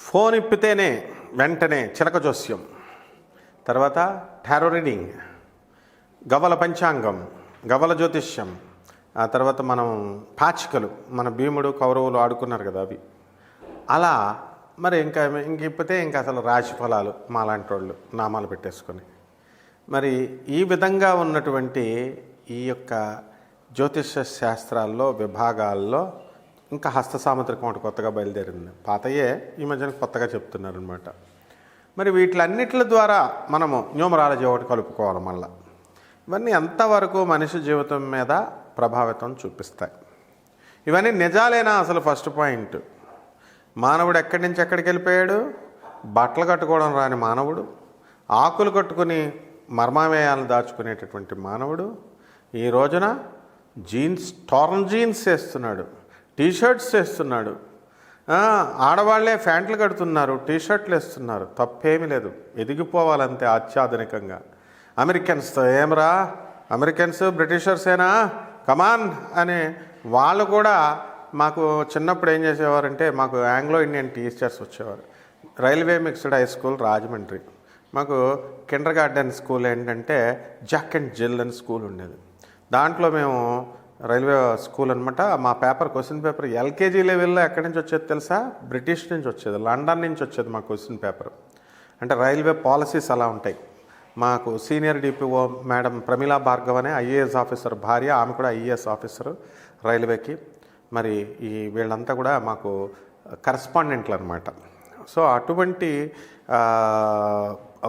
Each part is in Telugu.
ఫోన్ ఇప్పితేనే వెంటనే చిలక జోస్యం. తర్వాత టారో రీడింగ్ గవల పంచాంగం గవల జ్యోతిష్యం. ఆ తర్వాత మనం పాచికలు మన భీముడు కౌరవులు ఆడుకున్నారు కదా అవి. అలా మరి ఇంకా ఇంక ఇప్పితే ఇంకా అసలు రాశి ఫలాలు మాలాంటి వాళ్ళు నామాలు పెట్టేసుకొని. మరి ఈ విధంగా ఉన్నటువంటి ఈ యొక్క జ్యోతిష శాస్త్రాల్లో విభాగాల్లో ఇంకా హస్త సాముద్రికం ఒకటి కొత్తగా బయలుదేరింది. పాతయే ఈ మధ్యన కొత్తగా చెప్తున్నారనమాట మరి వీటిలన్నిటి ద్వారా మనము న్యూమరాలజీ ఒకటి కలుపుకోవాలి మళ్ళీ. ఇవన్నీ ఎంతవరకు మనిషి జీవితం మీద ప్రభావితం చూపిస్తాయి. ఇవన్నీ నిజాలేనా అసలు ఫస్ట్ పాయింట్ మానవుడు ఎక్కడి నుంచి ఎక్కడికి వెళ్ళిపోయాడు? బట్టలు కట్టుకోవడం రాని మానవుడు? ఆకులు కట్టుకుని మర్మామేయాలను దాచుకునేటటువంటి మానవుడు? ఈ రోజున జీన్స్ టార్న్ జీన్స్ వేస్తున్నాడు. టీషర్ట్స్ వేస్తున్నాడు. ఆడవాళ్ళే ప్యాంట్లు కడుతున్నారు టీషర్ట్లు వేస్తున్నారు. తప్పేమీ లేదు. ఎదిగిపోవాలంతే అత్యాధునికంగా అమెరికన్స్తో ఏమరా? అమెరికన్స్ బ్రిటిషర్సేనా కమాన్ అని వాళ్ళు కూడా మాకు చిన్నప్పుడు ఏం చేసేవారంటే మాకు ఆంగ్లో ఇండియన్ టీచర్స్ వచ్చేవారు. Railway mixed high school Rajahmundry. మాకు కిండర్ గార్డెన్ స్కూల్ ఏంటంటే జాక్ అండ్ జిల్ అని స్కూల్ ఉండేది. దాంట్లో మేము రైల్వే స్కూల్ అనమాట మా పేపర్ క్వశ్చన్ పేపర్ ఎల్కేజీ లెవెల్లో ఎక్కడి నుంచి వచ్చేది తెలుసా? బ్రిటిష్ నుంచి వచ్చేది లండన్ నుంచి వచ్చేది మా క్వశ్చన్ పేపర్. అంటే రైల్వే పాలసీస్ అలా ఉంటాయి. మాకు senior DPO madam Pramila Bhargav అనే ఐఏఎస్ ఆఫీసర్ భార్య ఆమె కూడా ఐఏఎస్ ఆఫీసర్ రైల్వేకి. మరి ఈ వీళ్ళంతా కూడా మాకు కరస్పాండెంట్లు అనమాట సో అటువంటి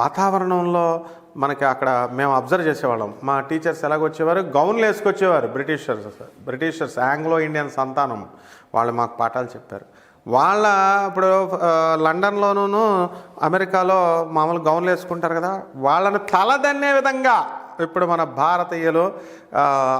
వాతావరణంలో మనకి అక్కడ మేము అబ్జర్వ్ చేసేవాళ్ళం. మా టీచర్స్ ఎలాగొచ్చేవారు? గౌన్లు వేసుకొచ్చేవారు బ్రిటిషర్స్ బ్రిటిషర్స్ ఆంగ్లో ఇండియన్ సంతానం. వాళ్ళు మాకు పాఠాలు చెప్పారు. వాళ్ళ ఇప్పుడు లండన్లోనూ అమెరికాలో మామూలు గౌన్లు వేసుకుంటారు కదా వాళ్ళని తలదన్నే విధంగా ఇప్పుడు మన భారతీయులు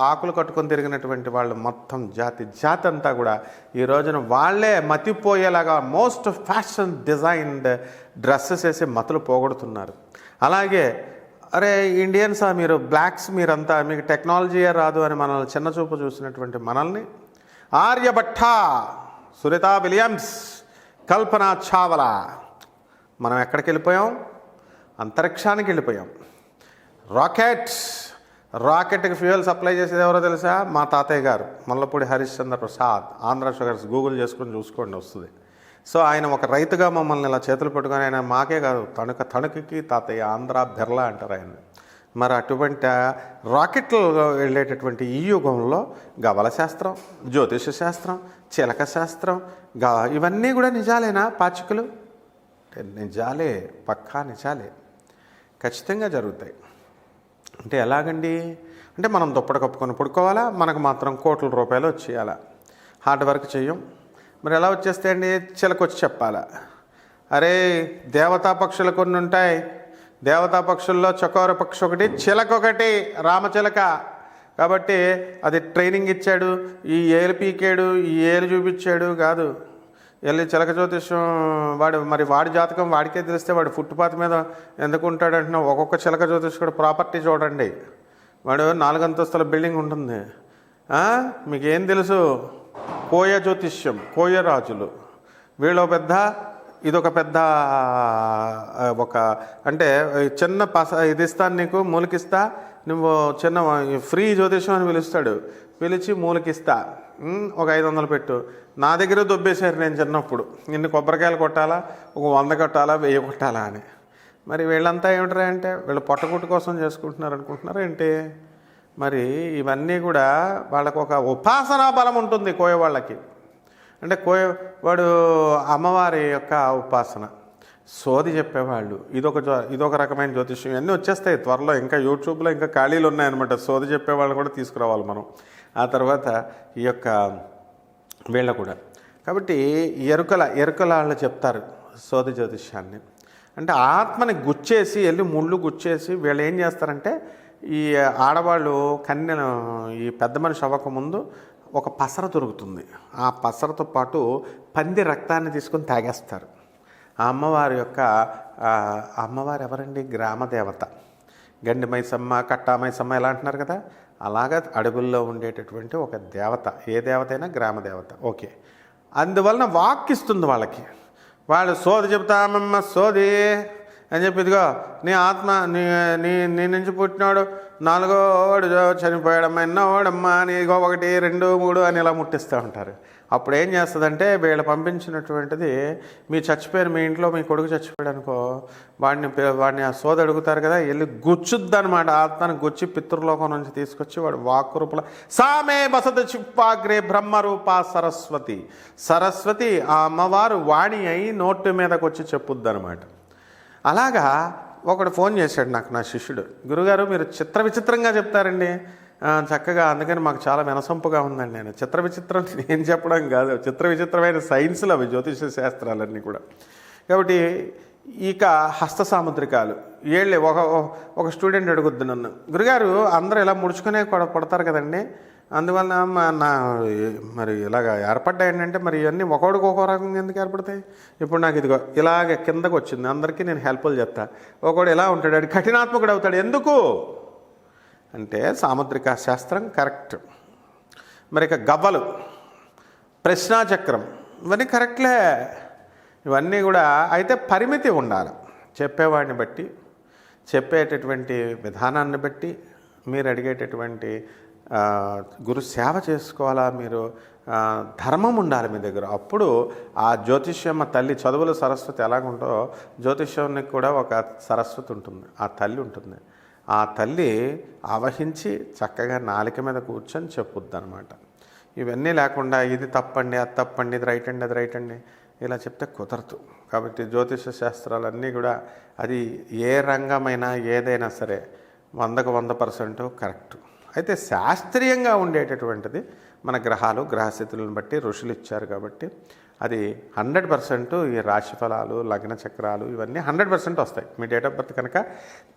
ఆకులు కట్టుకొని తిరిగినటువంటి వాళ్ళు మొత్తం జాతి జాతి అంతా కూడా ఈ రోజున వాళ్ళే మతిపోయేలాగా మోస్ట్ ఫ్యాషన్ డిజైన్డ్ డ్రెస్సెస్ వేసి మతులు పోగొడుతున్నారు. అలాగే అరే ఇండియన్స్ మీరు బ్లాక్స్ మీరంతా మీకు టెక్నాలజీయే రాదు అని మనల్ని చిన్న చూపు చూసినటువంటి మనల్ని. ఆర్యభట్ట సునీత విలియమ్స్ కల్పన చావలా. మనం ఎక్కడికి వెళ్ళిపోయాం? అంతరిక్షానికి వెళ్ళిపోయాం. రాకెట్ రాకెట్కి ఫ్యూయల్ సప్లై చేసేది ఎవరో తెలుసా? మా తాతయ్య గారు మల్లపూడి హరిశ్చంద్ర ప్రసాద్. ఆంధ్ర షుగర్స్ గూగుల్ చేసుకొని చూసుకోండి వస్తుంది. సో ఆయన ఒక రైతుగా మమ్మల్ని ఇలా చేతులు పెట్టుకొని ఆయన మాకే కాదు తణుక తణుకుకి తాతయ్య ఆంధ్ర బిర్లా అంటారు ఆయన మరి అటువంటి రాకెట్లు వెళ్ళేటటువంటి ఈ యుగంలో గవల శాస్త్రం జ్యోతిష శాస్త్రం చిలక శాస్త్రం గా ఇవన్నీ కూడా నిజాలేనా పాచికలు? నిజాలే పక్కా నిజాలే. ఖచ్చితంగా జరుగుతాయి. అంటే ఎలాగండి? అంటే మనం దుప్పటి కప్పుకొని పడుకోవాలా? మనకు మాత్రం కోట్ల రూపాయలు వచ్చేయాలా? హార్డ్ వర్క్ చేయం. మరి ఎలా వచ్చేస్తాయండి? చిలకొచ్చి చెప్పాలా. అరే దేవతా పక్షులు కొన్ని ఉంటాయి. దేవతా పక్షుల్లో చకోర పక్షి ఒకటి చిలక ఒకటి రామచిలక. కాబట్టి అది ట్రైనింగ్ ఇచ్చాడు. ఈ ఏలు పీకాడు ఈ ఏలు చూపించాడు కాదు. వెళ్ళి చిలక జ్యోతిష్యం వాడు మరి వాడి జాతకం వాడికే తెలిస్తే వాడు ఫుట్పాత్ మీద ఎందుకు ఉంటాడు అంటున్నా ఒక్కొక్క చిలక జ్యోతిష్కుడు ప్రాపర్టీ చూడండి. వాడు నాలుగు అంతస్తుల బిల్డింగ్ ఉంటుంది. మీకేం తెలుసు? కోయ జ్యోతిష్యం కోయ రాజులు. వీళ్ళు పెద్ద ఇదొక పెద్ద ఒక అంటే చిన్న పస ఇది ఇస్తాను నీకు మూలకిస్తా. నువ్వు చిన్న ఫ్రీ జ్యోతిష్యం అని పిలుస్తాడు. పిలిచి మూలకిస్తా. ఒక ఐదు వందలు పెట్టు. నా దగ్గర దొబ్బేశారు నేను చిన్నప్పుడు. ఇన్ని కొబ్బరికాయలు కొట్టాలా? ఒక వంద కొట్టాలా? వెయ్యి కొట్టాలా అని. మరి వీళ్ళంతా ఏమిటరా అంటే వీళ్ళు పొట్టగుట్టు కోసం చేసుకుంటున్నారు అనుకుంటున్నారు ఏంటి? మరి ఇవన్నీ కూడా వాళ్ళకు ఒక ఉపాసనా బలం ఉంటుంది కోయవాళ్ళకి. అంటే కోయ వాడు అమ్మవారి యొక్క ఉపాసన. సోది చెప్పేవాళ్ళు. ఇదొక ఇదొక రకమైన జ్యోతిష్యం. ఇవన్నీ వచ్చేస్తాయి త్వరలో. ఇంకా యూట్యూబ్లో ఇంకా ఖాళీలు ఉన్నాయన్నమాట. సోది చెప్పేవాళ్ళు కూడా తీసుకురావాలి మనం. ఆ తర్వాత ఈ యొక్క వీళ్ళ కూడా. కాబట్టి ఎరుకల ఎరుకల వాళ్ళు చెప్తారు సోది జ్యోతిష్యాన్ని. అంటే ఆత్మని గుచ్చేసి వెళ్ళి ముళ్ళు గుచ్చేసి వీళ్ళు ఏం చేస్తారంటే ఈ ఆడవాళ్ళు కన్యను ఈ పెద్ద మనిషి అవ్వకముందు ఒక పసర దొరుకుతుంది. ఆ పసరతో పాటు పంది రక్తాన్ని తీసుకొని తాగేస్తారు. ఆ అమ్మవారి యొక్క అమ్మవారు ఎవరండి? గ్రామ దేవత. గండి మైసమ్మ కట్టా మైసమ్మ ఎలా అంటున్నారు కదా? అలాగా అడవుల్లో ఉండేటటువంటి ఒక దేవత. ఏ దేవత అయినా గ్రామ దేవత. ఓకే. అందువలన వాక్ ఇస్తుంది వాళ్ళకి. వాళ్ళు సోది చెబుతామమ్మ సోది. అని చెప్పి ఇదిగో నీ ఆత్మ నీ నీ నీ నుంచి పుట్టినాడు నాలుగో వాడు చనిపోయాడమ్మా ఎన్నో వాడమ్మా అని ఇగో ఒకటి రెండు మూడు అని ఇలా ముట్టిస్తూ ఉంటారు. అప్పుడు ఏం చేస్తుందంటే వీళ్ళు పంపించినటువంటిది మీ చచ్చిపోయారు మీ ఇంట్లో మీ కొడుకు చచ్చిపోయాడు అనుకో వాడిని వాడిని ఆ సోద అడుగుతారు కదా వెళ్ళి గుచ్చుద్ది అనమాట ఆత్మని గుచ్చి పితృలోకం నుంచి తీసుకొచ్చి వాడు వాక్కు రూపంలో సామే బసత చిప్పాగ్రే బ్రహ్మరూప సరస్వతి. సరస్వతి ఆ అమ్మవారు వాణి అయి నోటు మీదకి వచ్చి చెప్పుద్ది అనమాట అలాగా ఒకడు ఫోన్ చేశాడు నాకు నా శిష్యుడు. గురుగారు మీరు చిత్ర విచిత్రంగా చెప్తారండి. చక్కగా అందుకని మాకు చాలా వినసొంపుగా ఉందండి నేను. చిత్ర విచిత్రం నేను చెప్పడం కాదు. చిత్ర విచిత్రమైన సైన్స్లు అవి జ్యోతిష శాస్త్రాలన్నీ కూడా. కాబట్టి ఇక హస్త సాముద్రికాలు. ఏళ్ళే ఒక ఒక స్టూడెంట్ అడుగుద్ది నన్ను. గురుగారు అందరూ ఇలా ముడుచుకునే కూడా పడతారు కదండి. అందువల్ల మా నా మరి ఇలాగ ఏర్పడ్డాయి ఏంటంటే మరి ఇవన్నీ ఒకడికి ఒక్కో రకంగా ఎందుకు ఏర్పడతాయి? ఇప్పుడు నాకు ఇదిగో ఇలాగ కిందకు వచ్చింది. అందరికీ నేను హెల్ప్లు చెప్తా ఒకడు ఇలా ఉంటాడు? వాడు కఠినాత్మకుడు అవుతాడు. ఎందుకు? అంటే సాముద్రిక శాస్త్రం కరెక్ట్. మరి ఇక గవ్వలు ప్రశ్నాచక్రం ఇవన్నీ కరెక్ట్లే. ఇవన్నీ కూడా అయితే పరిమితి ఉండాలి. చెప్పేవాడిని బట్టి చెప్పేటటువంటి విధానాన్ని బట్టి మీరు అడిగేటటువంటి గురు సేవ చేసుకోవాలా? మీరు ధర్మం ఉండాలి మీ దగ్గర. అప్పుడు ఆ జ్యోతిష్యమ్మ తల్లి చదువుల సరస్వతి ఎలాగుంటో జ్యోతిష్యానికి కూడా ఒక సరస్వతి ఉంటుంది. ఆ తల్లి ఉంటుంది. ఆ తల్లి ఆవహించి చక్కగా నాలిక మీద కూర్చొని చెప్పుద్ది అనమాట ఇవన్నీ లేకుండా ఇది తప్పండి అది తప్పండి ఇది రైట్ అండి అది రైట్ అండి ఇలా చెప్తే కుదరదు. కాబట్టి జ్యోతిష శాస్త్రాలన్నీ కూడా అది ఏ రంగమైనా ఏదైనా సరే వందకు వంద పర్సెంట్ కరెక్ట్. అయితే శాస్త్రీయంగా ఉండేటటువంటిది మన గ్రహాలు గ్రహస్థితులను బట్టి ఋషులు ఇచ్చారు కాబట్టి అది హండ్రెడ్ పర్సెంట్ ఈ రాశి ఫలాలు లగ్న చక్రాలు ఇవన్నీ హండ్రెడ్ పర్సెంట్ వస్తాయి. మీ డేట్ ఆఫ్ బర్త్ కనుక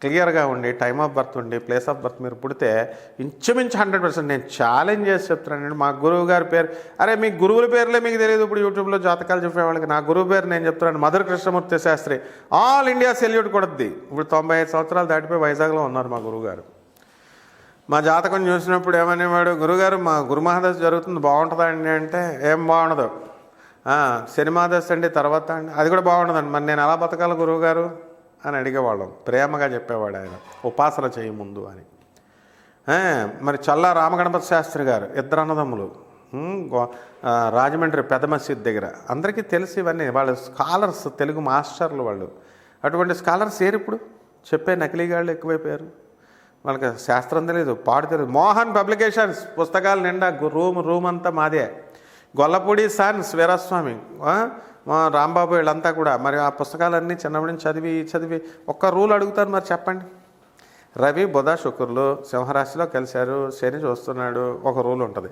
క్లియర్గా ఉండి టైమ్ ఆఫ్ బర్త్ ఉండి ప్లేస్ ఆఫ్ బర్త్ మీరు పుడితే ఇంచుమించు హండ్రెడ్ పర్సెంట్ నేను ఛాలెంజ్ చేసి చెప్తున్నానండి మా గురువు గారి పేరు అరే మీ గురువుల పేర్లే మీకు తెలియదు ఇప్పుడు యూట్యూబ్లో జాతకాలు చెప్పేవాళ్ళకి నా గురువు పేరు నేను చెప్తున్నాను. Madhura Krishnamurthy Sastry. All India salute కొడద్ది. ఇప్పుడు తొంభై ఐదు సంవత్సరాలు దాటిపోయి వైజాగ్లో ఉన్నారు మా గురువు గారు. మా జాతకం చూసినప్పుడు ఏమనేవాడు గురుగారు మా గురుమహాదశ జరుగుతుంది బాగుంటుందా అండి అంటే ఏం బాగుండదు. "ఆ, శనిమాదశ అండి తర్వాత అండి అది కూడా బాగుండదండి. మరి నేను ఎలా బతకాలి గురువుగారు? అని అడిగేవాళ్ళం. ప్రేమగా చెప్పేవాడు ఆయన. ఉపాసన చేయి ముందు అని. మరి చల్లా రామగణపతి శాస్త్రి గారు ఇద్దరు అన్నదమ్ములు. గో- రాజమండ్రి పెద్ద మసీద్ దగ్గర. అందరికీ తెలిసి ఇవన్నీ. వాళ్ళు స్కాలర్స్ తెలుగు మాస్టర్లు వాళ్ళు. అటువంటి స్కాలర్స్ ఏరు ఇప్పుడు చెప్పే నకిలీగాళ్ళు ఎక్కువైపోయారు. వాళ్ళకి శాస్త్రం తెలియదు పాడు తెలియదు మోహన్ పబ్లికేషన్స్ పుస్తకాలు నిండా రూమ్ రూమ్ అంతా మాదే. గొల్లపూడి సన్స్ వీరస్వామి రాంబాబు వీళ్ళంతా కూడా. మరి ఆ పుస్తకాలన్నీ చిన్నప్పటి నుంచి చదివి చదివి ఒక్క రూల్ అడుగుతాను మరి చెప్పండి. రవి బుధ శుక్రులు సింహరాశిలో కలిశారు శని చూస్తున్నాడు ఒక రూల్ ఉంటుంది.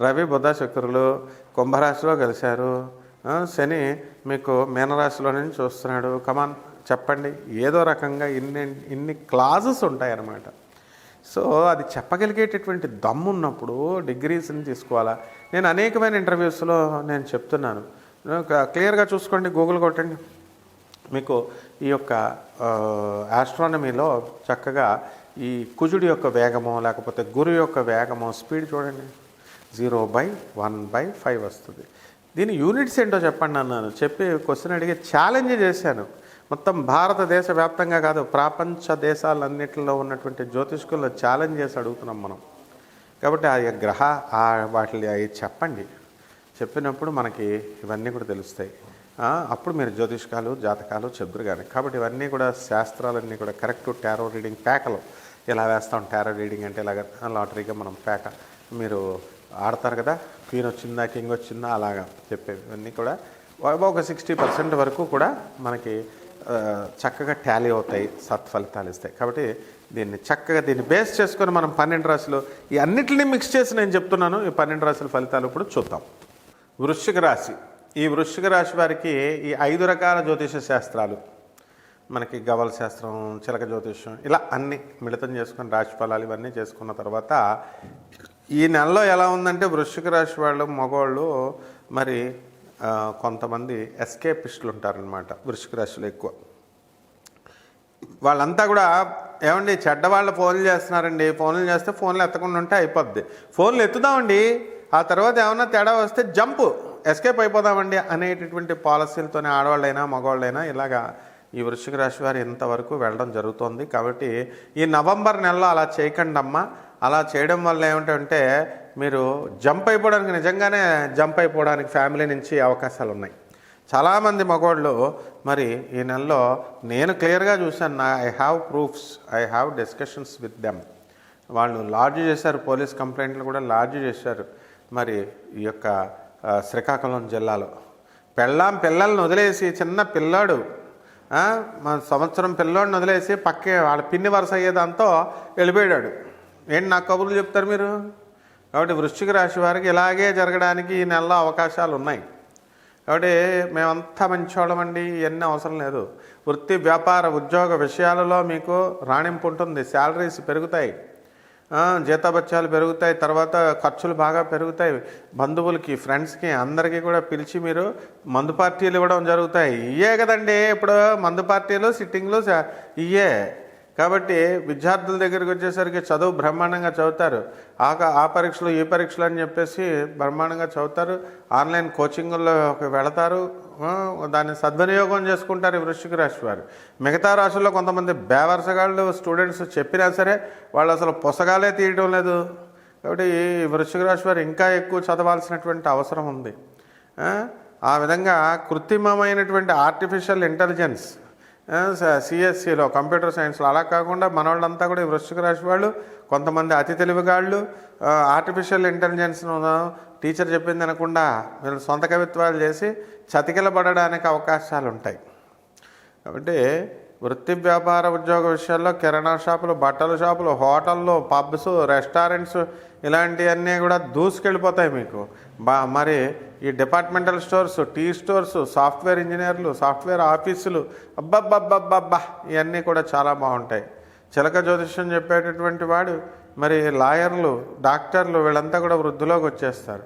రవి బుధ శుక్రులు కుంభరాశిలో కలిశారు శని మీకు మీనరాశిలో నుంచి చూస్తున్నాడు. కమాన్ చెప్పండి. ఏదో రకంగా ఇన్ని ఇన్ని క్లాజెస్ ఉంటాయన్నమాట. సో అది చెప్పగలిగేటటువంటి దమ్ము ఉన్నప్పుడు డిగ్రీస్ని తీసుకోవాలా? నేను అనేకమైన ఇంటర్వ్యూస్లో నేను చెప్తున్నాను. క్లియర్గా చూసుకోండి గూగుల్ కొట్టండి. మీకు ఈ యొక్క ఆస్ట్రానమీలో చక్కగా ఈ కుజుడి యొక్క వేగము లేకపోతే గురు యొక్క వేగము స్పీడ్ చూడండి. Zero by one by five వస్తుంది. దీని యూనిట్స్ ఏంటో చెప్పండి అన్నాను. చెప్పి క్వశ్చన్ అడిగి ఛాలెంజ్ చేశాను. మొత్తం భారతదేశ వ్యాప్తంగా కాదు ప్రపంచ దేశాలన్నింటిలో ఉన్నటువంటి జ్యోతిష్కుల్లో ఛాలెంజ్ చేసి అడుగుతున్నాం మనం. కాబట్టి ఆ గ్రహ ఆ వాటిని అవి చెప్పండి. చెప్పినప్పుడు మనకి ఇవన్నీ కూడా తెలుస్తాయి. అప్పుడు మీరు జ్యోతిష్కాలు జాతకాలు చెబురు కానీ కాబట్టి ఇవన్నీ కూడా శాస్త్రాలన్నీ కూడా కరెక్ట్ టారో రీడింగ్ ప్యాకలు ఇలా వేస్తాం టారో రీడింగ్ అంటే ఇలాగ లాటరీగా మనం ప్యాక మీరు ఆడతారు కదా క్వీన్ వచ్చిందా కింగ్ వచ్చిందా అలాగా చెప్పేవి. ఇవన్నీ కూడా ఒక సిక్స్టీ పర్సెంట్ వరకు కూడా మనకి చక్కగా ట్యాలీ అవుతాయి సత్ఫలితాలు ఇస్తాయి. కాబట్టి దీన్ని చక్కగా దీన్ని బేస్ చేసుకొని మనం పన్నెండు రాశులు ఈ అన్నింటినీ మిక్స్ చేసి నేను చెప్తున్నాను. ఈ పన్నెండు రాశుల ఫలితాలు ఇప్పుడు చూద్దాం. వృశ్చిక రాశి. ఈ వృశ్చిక రాశి వారికి ఈ ఐదు రకాల జ్యోతిష శాస్త్రాలు. మనకి గవల శాస్త్రం చిలక జ్యోతిష్యం ఇలా అన్ని మిళితం చేసుకుని రాశి ఫలాలు ఇవన్నీ చేసుకున్న తర్వాత ఈ నెలలో ఎలా ఉందంటే వృశ్చిక రాశి వాళ్ళు మగవాళ్ళు మరి కొంతమంది ఎస్కేపిస్టులు ఉంటారనమాట వృషిక రాశులు ఎక్కువ. వాళ్ళంతా కూడా ఏమండి చెడ్డవాళ్ళు ఫోన్లు చేస్తున్నారండి ఫోన్లు చేస్తే ఫోన్లు ఎత్తకుండా ఉంటే అయిపోద్ది. ఫోన్లు ఎత్తుదామండి ఆ తర్వాత ఏమన్నా తేడా వస్తే జంప్ ఎస్కేప్ అయిపోదామండి అనేటటువంటి పాలసీలతోనే ఆడవాళ్ళైనా మగవాళ్ళైనా ఇలాగా ఈ వృశ్చిక రాశి వారు ఇంతవరకు వెళ్ళడం జరుగుతోంది. కాబట్టి ఈ నవంబర్ నెలలో అలా చేయకండి అమ్మా అలా చేయడం వల్ల ఏమిటంటే మీరు జంప్ అయిపోవడానికి నిజంగానే జంప్ అయిపోవడానికి ఫ్యామిలీ నుంచి అవకాశాలు ఉన్నాయి. చాలామంది మగవాళ్ళు మరి ఈ నెలలో నేను క్లియర్గా చూశాను నా I have proofs I have discussions with them వాళ్ళు లాడ్జ్ చేశారు పోలీస్ కంప్లైంట్లు కూడా లాడ్జ్ చేశారు. మరి ఈ యొక్క శ్రీకాకుళం జిల్లాలో. పెళ్ళాం పిల్లల్ని వదిలేసి చిన్న పిల్లాడు మన సంవత్సరం పిల్లోడిని వదిలేసి పక్కే వాళ్ళ పిన్ని వరుస అయ్యేదాంతో వెళ్ళిపోయాడు. ఏంటి నాకు కబుర్లు చెప్తారు మీరు? కాబట్టి వృశ్చిక రాశి వారికి ఇలాగే జరగడానికి ఈ నెలలో అవకాశాలు ఉన్నాయి. కాబట్టి మేమంతా మంచివాళ్ళమండి ఇవన్నీ అవసరం లేదు. వృత్తి వ్యాపార ఉద్యోగ విషయాలలో మీకు రాణింపు ఉంటుంది. శాలరీస్ పెరుగుతాయి. ఆ, జీతభత్యాలు పెరుగుతాయి. తర్వాత ఖర్చులు బాగా పెరుగుతాయి. బంధువులకి ఫ్రెండ్స్కి అందరికీ కూడా పిలిచి మీరు మందు పార్టీలు ఇవ్వడం జరుగుతాయి. ఇయే కదండి. ఇప్పుడు మందు పార్టీలు సిట్టింగ్లు స- ఇయే కాబట్టి విద్యార్థుల దగ్గరికి వచ్చేసరికి చదువు బ్రహ్మాండంగా చదువుతారు. ఆ ఆ పరీక్షలు ఈ పరీక్షలు అని చెప్పేసి బ్రహ్మాండంగా చదువుతారు. ఆన్లైన్ కోచింగ్లో వెళతారు. దాన్ని సద్వినియోగం చేసుకుంటారు ఈ వృశ్చిక రాశి వారు. మిగతా రాశుల్లో కొంతమంది బేవర్సగాళ్ళు స్టూడెంట్స్ చెప్పినా సరే వాళ్ళు అసలు పుస్తకాలే తీయడం లేదు. కాబట్టి ఈ వృశ్చిక రాశి వారు ఇంకా ఎక్కువ చదవాల్సినటువంటి అవసరం ఉంది. ఆ విధంగా కృత్రిమమైనటువంటి ఆర్టిఫిషియల్ ఇంటెలిజెన్స్ సిఎస్సిలో కంప్యూటర్ సైన్స్లో. అలా కాకుండా మనవాళ్ళంతా కూడా ఈ వృశ్చిక రాశి వాళ్ళు కొంతమంది అతి తెలివిగాళ్ళు ఆర్టిఫిషియల్ ఇంటెలిజెన్స్ను టీచర్ చెప్పింది అనకుండా వీళ్ళు సొంత కవిత్వాలు చేసి చతికిలబడడానికి అవకాశాలు ఉంటాయి కాబట్టి వృత్తి వ్యాపార ఉద్యోగ విషయాల్లో కిరాణా షాపులు బట్టల షాపులు హోటళ్ళు పబ్స్ రెస్టారెంట్స్ ఇలాంటివన్నీ కూడా దూసుకెళ్ళిపోతాయి మీకు. బా మరి ఈ departmental stores tea stores software ఇంజనీర్లు సాఫ్ట్వేర్ ఆఫీసులు అబ్బబ్బబ్బబ్బబ్బా ఇవన్నీ కూడా చాలా బాగుంటాయి. చిలక జ్యోతిష్యం చెప్పేటటువంటి వాడు మరి లాయర్లు డాక్టర్లు వీళ్ళంతా కూడా వృద్ధిలోకి వచ్చేస్తారు.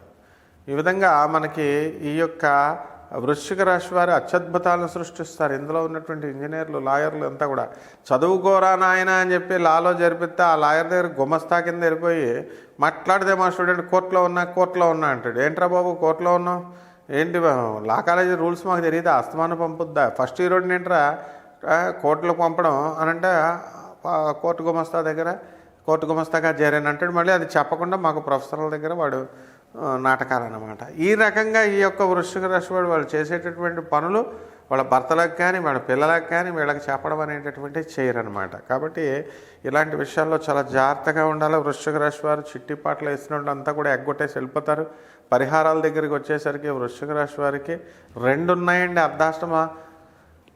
ఈ విధంగా మనకి ఈ యొక్క వృశ్చిక రాశి వారు అత్యద్భుతాలను సృష్టిస్తారు. ఇందులో ఉన్నటువంటి ఇంజనీర్లు లాయర్లు అంతా కూడా చదువుకోరా నాయన అని చెప్పి లాలో జరిపిస్తే ఆ లాయర్ దగ్గర గుమస్తా కింద వెళ్ళిపోయి మాట్లాడితే మా స్టూడెంట్ కోర్టులో ఉన్నా కోర్టులో ఉన్నా అంటాడు. ఏంట్రా బాబు కోర్టులో ఉన్నావు? ఏంటి లా కాలేజీ రూల్స్ మాకు తెలియదు? అస్తమానం పంపుద్దా? ఫస్ట్ ఇయర్ ఏంట్రా కోర్టులో పంపడం? అని అంటే కోర్టు గుమస్తా దగ్గర కోర్టు గుమస్తాగా చేరాను అంటాడు. మళ్ళీ అది చెప్పకుండా మాకు ప్రొఫెసర్ల దగ్గర వాడు నాటకాలు అన్నమాట ఈ రకంగా ఈ యొక్క వృశ్చిక రాశి వాడు వాళ్ళు చేసేటటువంటి పనులు వాళ్ళ భర్తలకు కానీ వాళ్ళ పిల్లలకు కానీ వీళ్ళకి చెప్పడం అనేటటువంటి చేయరనమాట కాబట్టి ఇలాంటి విషయాల్లో చాలా జాగ్రత్తగా ఉండాలి. వృశ్చిక రాశి వారు చిట్టిపాట్లు వేసిన అంతా కూడా ఎగ్గొట్టేసి వెళ్ళిపోతారు. పరిహారాల దగ్గరికి వచ్చేసరికి వృశ్చిక రాశి వారికి రెండు ఉన్నాయండి అర్ధాష్టమ.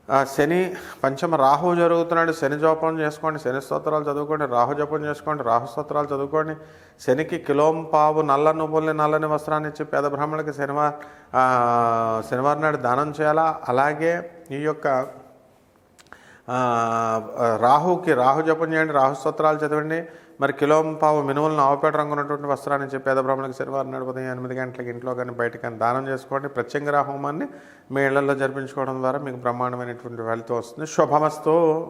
శని పంచమ రాహు జరుగుతున్నాడు శని జపం చేసుకోండి శని స్తోత్రాలు చదువుకోండి రాహు జపం చేసుకోండి రాహు స్తోత్రాలు చదువుకోండి. శనికి కిలోం పావు నల్ల నువ్వుల్ని నల్లని వస్త్రాన్ని ఇచ్చి పేద బ్రాహ్మణులకి శనివారం శనివారం నాడు దానం చేయాలా? అలాగే ఈ యొక్క రాహుకి రాహు జపం చేయండి రాహు స్తోత్రాలు చదవండి. మరి కిలో పావు మినుములను ఆవుపేట రంగు ఉన్నటువంటి వస్త్రాన్ని చెప్పి పేద బ్రాహ్మణులకు శనివారం నాడు ఉదయం ఎనిమిది గంటలకు ఇంట్లో కానీ బయట కానీ దానం చేసుకోండి. ప్రత్యంగరా హోమాన్ని మీ ఇళ్ళలో జరిపించుకోవడం ద్వారా మీకు బ్రహ్మాండమైనటువంటి వెళుతూ వస్తుంది. శుభమస్తు.